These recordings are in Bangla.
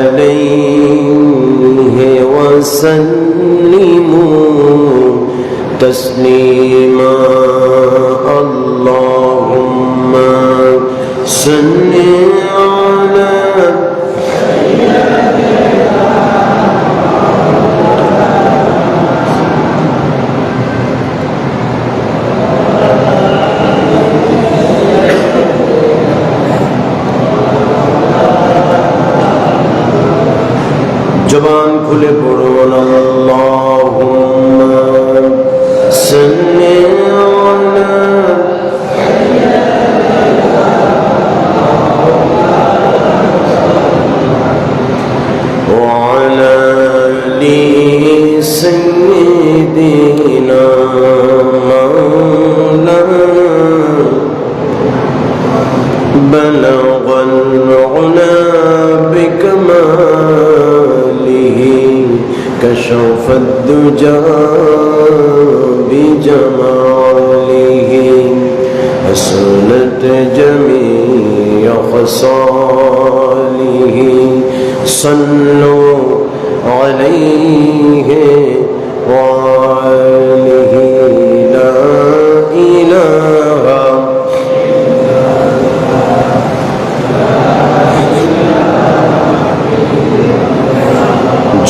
عليه وسلموا تسليما اللهم صل كل قرون اللهم صل وعلى آل سيدنا مولانا. بلغ العلا بكمال كشف الدجى بجماله حسنت جميع خصاله. صلوا عليه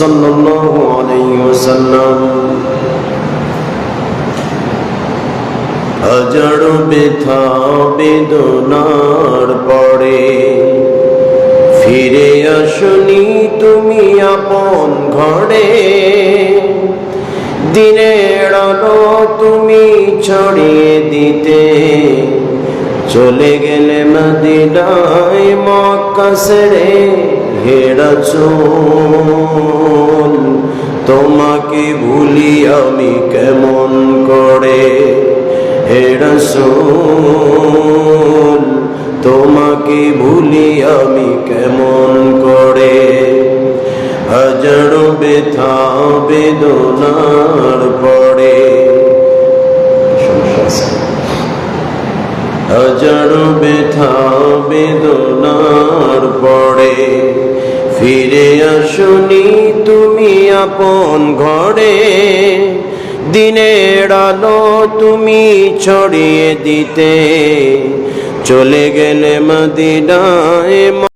সাল্লাল্লাহু আলাইহি ওয়াসাল্লাম। হাজারো ব্যথা বেদনার পরে ফিরে আসনি তুমি আপন ঘরে। দিনের আলো তুমি ছড়িয়ে দিতে চলে গেলে মদিনায় মক্কা ছেড়ে হেরা তোমাকে ভুলি আমি কেমন করে? হেরা চুল তোমাকে ভুলি আমি কেমন করে? হাজারো ব্যথা বেদনার পরে। হাজারো ব্যথা বেদনার পরে। ফিরে আসনি তুমি আপন ঘরে। দিনের আলো তুমি ছড়িয়ে দিতে। চলে গেলে মদিনায়